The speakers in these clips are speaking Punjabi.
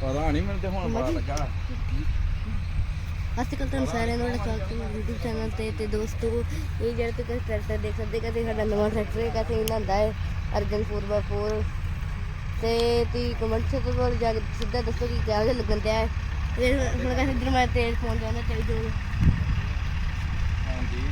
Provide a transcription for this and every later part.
ਪਤਾ ਨਹੀਂ ਮੈਨੂੰ ਤੇ ਹੁਣ ਪਤਾ ਲੱਗਾ। ਅੱਜ ਕੱਲ੍ਹ ਤੁਹਾਨੂੰ ਸਾਰਿਆਂ ਨੂੰ ਸਵਾਗਤ ਹੈ YouTube ਚੈਨਲ ਤੇ ਤੇ ਦੋਸਤੋ ਇਹ ਜਿਹੜਾ ਤੁਸੀਂ ਟਰੈਕਟਰ ਦੇਖ ਸਕਦੇ ਕਦੇ ਸਾਡਾ ਨਵਾਂ ਟਰੈਕਟਰ ਹੈ ਕਦੇ ਇਹਨਾਂ ਹੈ ਅਰਜਨ 4x4 ਤੇ ਤੁਸੀਂ ਕਮੈਂਟ ਸੈਕਸ਼ਨ ਕੋਲ ਜਾ ਕੇ ਸਿੱਧਾ ਦੱਸੋ ਕਿ ਕਿਹੋ ਜਿਹਾ ਲੱਗਣ ਦਿਆ ਹੈ। ਤੇ ਹੁਣ ਕਹਿੰਦੇ ਇੱਧਰ ਮੈਂ ਤੇਲ ਪਾਉਣ ਜਾਣਾ ਚਾਹੀਦਾ ਹਾਂਜੀ।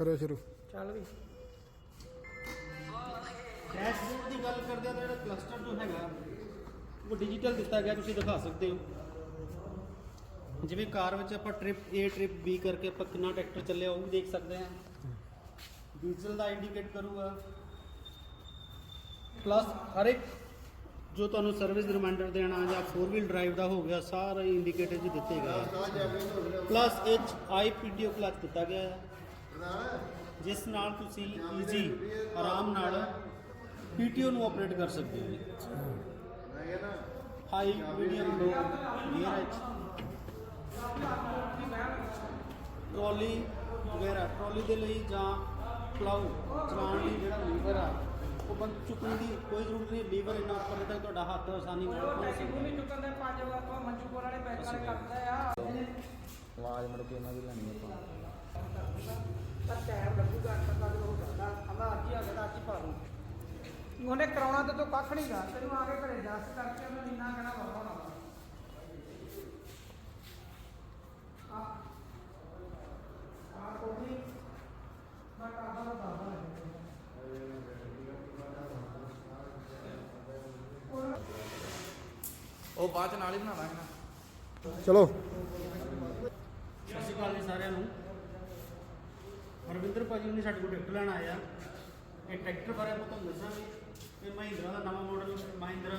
ਕਰਿਓ ਸ਼ੁਰੂ। ਚੱਲ ਵੀ। ਡੈਸ਼ਬੋਰਡ ਦੀ ਗੱਲ ਕਰਦੇ ਆ ਤਾਂ ਜਿਹੜਾ ਕਲਸਟਰ ਜੋ ਹੈਗਾ ਉਹ ਡਿਜੀਟਲ ਦਿੱਤਾ ਗਿਆ ਤੁਸੀਂ ਦਿਖਾ ਸਕਦੇ ਹੋ। ਜਿਵੇਂ ਕਾਰ ਵਿੱਚ ਆਪਾਂ ਟ੍ਰਿਪ A ਟ੍ਰਿਪ B ਕਰਕੇ ਆਪਾਂ ਕਿੰਨਾ ਟਰੈਕਟਰ ਚੱਲਿਆ ਉਹ ਵੀ ਦੇਖ ਸਕਦੇ ਹਾਂ ਡੀਜ਼ਲ ਦਾ ਇੰਡੀਕੇਟ ਕਰੂਗਾ। ਪਲੱਸ ਹਰ ਇੱਕ ਜੋ ਤੁਹਾਨੂੰ ਸਰਵਿਸ ਰਿਮਾਈਂਡਰ ਦੇਣਾ ਜਾਂ 4 ਵੀਲ ਡਰਾਈਵ ਦਾ ਹੋ ਗਿਆ ਸਾਰੇ ਇੰਡੀਕੇਟਰ ਜੀ ਦਿੱਤੇ ਗਏ ਆ। ਪਲੱਸ ਇਹ ਆਈਪੀਡੀਓ ਕਲਚ ਦਿੱਤਾ ਗਿਆ ਹੈ। ਜਿਸ ਨਾਲ ਤੁਸੀਂ ਈਜ਼ੀ ਆਰਾਮ ਨਾਲ ਪੀਟੀਓ ਨੂੰ ਆਪਰੇਟ ਕਰ ਸਕਦੇ ਹੋ ਜੀ। ਹਾਈ ਮੀਡੀਅਮ ਲੋ ਗੀਅਰ ਵਿੱਚ ਟਰਾਲੀ ਵਗੈਰਾ ਟਰਾਲੀ ਦੇ ਲਈ ਜਾਂ ਪਲਾਉ ਚਲਾਉਣ ਲਈ ਜਿਹੜਾ ਲੀਵਰ ਆ ਉਹ ਬੰਦ ਚੁੱਕਣ ਦੀ ਕੋਈ ਜ਼ਰੂਰਤ ਨਹੀਂ। ਲੀਵਰ ਇੰਨਾ ਉੱਪਰ ਹੈ ਤੱਕ ਤੁਹਾਡਾ ਹੱਥ ਆਸਾਨੀ ਨਾਲ ਪਹੁੰਚ ਸਕਦਾ। ਹੈ ਚੁੱਕਣ ਦੇ ਪੰਜ ਵਾਰ ਮੰਜੂਪੁਰ ਵਾਲੇ ਬੈਂਕ ਵਾਲੇ ਕਰਦੇ ਆ। ਆਵਾਜ਼ ਮੁੜ ਕੇ ਇਹਨਾਂ ਦੀ ਲੈਣੀ ਆਪਾਂ। ਤਾਂ ਟਾਈਮ ਲੱਗੂਗਾ ਅੱਠ ਤੱਕ ਹੋ ਜਾਂਦਾ। ਆਂਦਾ ਅੱਜ ਹੀ ਆ ਗਿਆ ਅੱਜ ਹੀ ਪਾ ਦੂੰ। ਉਹਨੇ ਕਰਾਉਣਾ ਤੇ ਤੂੰ ਕੱਖ ਨਹੀਂ ਗਾ। ਤੈਨੂੰ ਆ ਕੇ ਘਰੇ ਜੱਸ ਕਰਕੇ ਉਹਨੇ ਨੀਨਾ ਕਹਿਣਾ ਵਰਵਾਉਣਾ ਆ ਆ ਕੋਈ ਮੈਂ ਕਰਦਾ ਤਾਂ ਦੱਸਦਾ ਉਹ ਬਾਅਦ ਚ ਨਾਲ ਹੀ ਬਣਾ ਦਾਂਗੇ ਨਾ। ਚਲੋ। ਸਤਿ ਸ਼੍ਰੀ ਅਕਾਲ ਜੀ ਸਾਰਿਆਂ ਨੂੰ। ਰਵਿੰਦਰ ਭਾਜੀ ਨੇ ਸਾਡੇ ਕੋਲ ਟਰੈਕਟਰ ਲੈਣ ਆਇਆ। ਇਹ ਟਰੈਕਟਰ ਬਾਰੇ ਆਪਾਂ ਤੁਹਾਨੂੰ ਦੱਸਾਂਗੇ। ਇਹ ਮਹਿੰਦਰਾ ਦਾ ਨਵਾਂ ਮਾਡਲ ਮਹਿੰਦਰਾ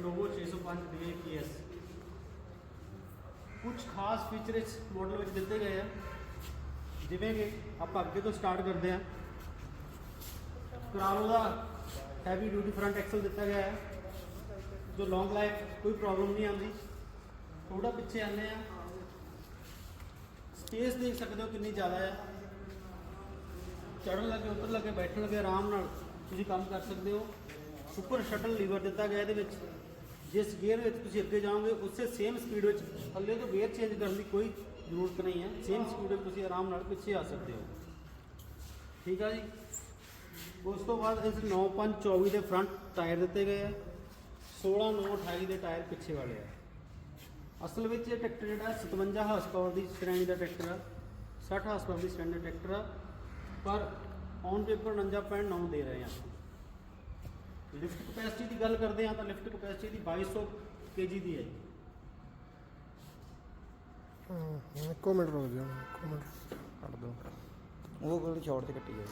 ਨੋਵੋ 605 DAPS ਕੁਝ ਖਾਸ ਫੀਚਰ ਇਸ ਮਾਡਲ ਵਿੱਚ ਦਿੱਤੇ ਗਏ ਆ। ਜਿਵੇਂ ਕਿ ਆਪਾਂ ਅੱਗੇ ਤੋਂ ਸਟਾਰਟ ਕਰਦੇ ਹਾਂ ਕਰਾਲੋ ਦਾ ਹੈਵੀ ਡਿਊਟੀ ਫਰੰਟ ਐਕਸਲ ਦਿੱਤਾ ਗਿਆ ਹੈ। ਜੋ ਲੌਂਗ ਲਾਈਫ ਕੋਈ ਪ੍ਰੋਬਲਮ ਨਹੀਂ ਆਉਂਦੀ। ਥੋੜਾ ਪਿੱਛੇ ਆਨੇ ਆ। ਸਪੇਸ ਦੇਖ ਸਕਦੇ ਹੋ ਕਿੰਨੀ ਜ਼ਿਆਦਾ ਹੈ। ਚੜ੍ਹਨ ਲੱਗੇ, ਉੱਤਰ ਲੱਗੇ, ਬੈਠਣ ਲੱਗੇ, ਆਰਾਮ ਨਾਲ ਤੁਸੀਂ ਕੰਮ ਕਰ ਸਕਦੇ ਹੋ। ਉੱਪਰ ਸ਼ਟਲ ਲੀਵਰ ਦਿੱਤਾ ਗਿਆ ਇਹਦੇ ਵਿੱਚ। ਜਿਸ ਗੇਅਰ ਵਿੱਚ ਤੁਸੀਂ ਅੱਗੇ ਜਾਓਗੇ, ਉਸੇ ਸੇਮ ਸਪੀਡ ਵਿੱਚ ਥੱਲੇ ਤੋਂ ਗੇਅਰ ਚੇਂਜ ਕਰਨ ਦੀ ਕੋਈ ਜ਼ਰੂਰਤ ਨਹੀਂ ਹੈ। ਸੇਮ ਸਪੀਡ ਵਿੱਚ ਤੁਸੀਂ ਆਰਾਮ ਨਾਲ ਪਿੱਛੇ ਆ ਸਕਦੇ ਹੋ। ਠੀਕ ਆ ਜੀ? ਉਸ ਤੋਂ ਬਾਅਦ ਇਸ 9524 ਦੇ ਫਰੰਟ ਟਾਇਰ ਦਿੱਤੇ ਗਏ ਆ। 16928 ਦੇ ਟਾਇਰ ਪਿੱਛੇ ਵਾਲੇ ਆ। ਅਸਲ ਵਿੱਚ ਇਹ ਟਰੈਕਟਰ ਜਿਹੜਾ 57 ਹਾਰਸ ਪਾਵਰ ਦੀ ਸ਼੍ਰੇਣੀ ਦਾ ਟਰੈਕਟਰ ਆ। 60 ਹਾਰਸ ਪਾਵਰ ਦੀ ਸ਼੍ਰੇਣੀ ਦਾ ਟਰੈਕਟਰ ਆ। ਪਰ ਔਨ ਪੇਪਰ 49.9 ਦੇ ਰਹੇ ਆ ਲਿਫਟ ਕਪੈਸਿਟੀ ਦੀ ਗੱਲ ਕਰਦੇ ਆ ਤਾਂ ਲਿਫਟ ਕਪੈਸਿਟੀ ਦੀ 2200 ਕੇਜੀ ਦੀ ਹੈ ਜੀ। ਹਮ, ਇੱਕੋ ਮਿੰਟ ਰੁਕ ਜਾਓ ਇੱਕੋ ਮਿੰਟ। ਕੱਢ ਦਿਓ ਉਹ ਕੋਲ ਸ਼ਾਰਟ ਤੇ ਕੱਟੀ ਜਾਵੇ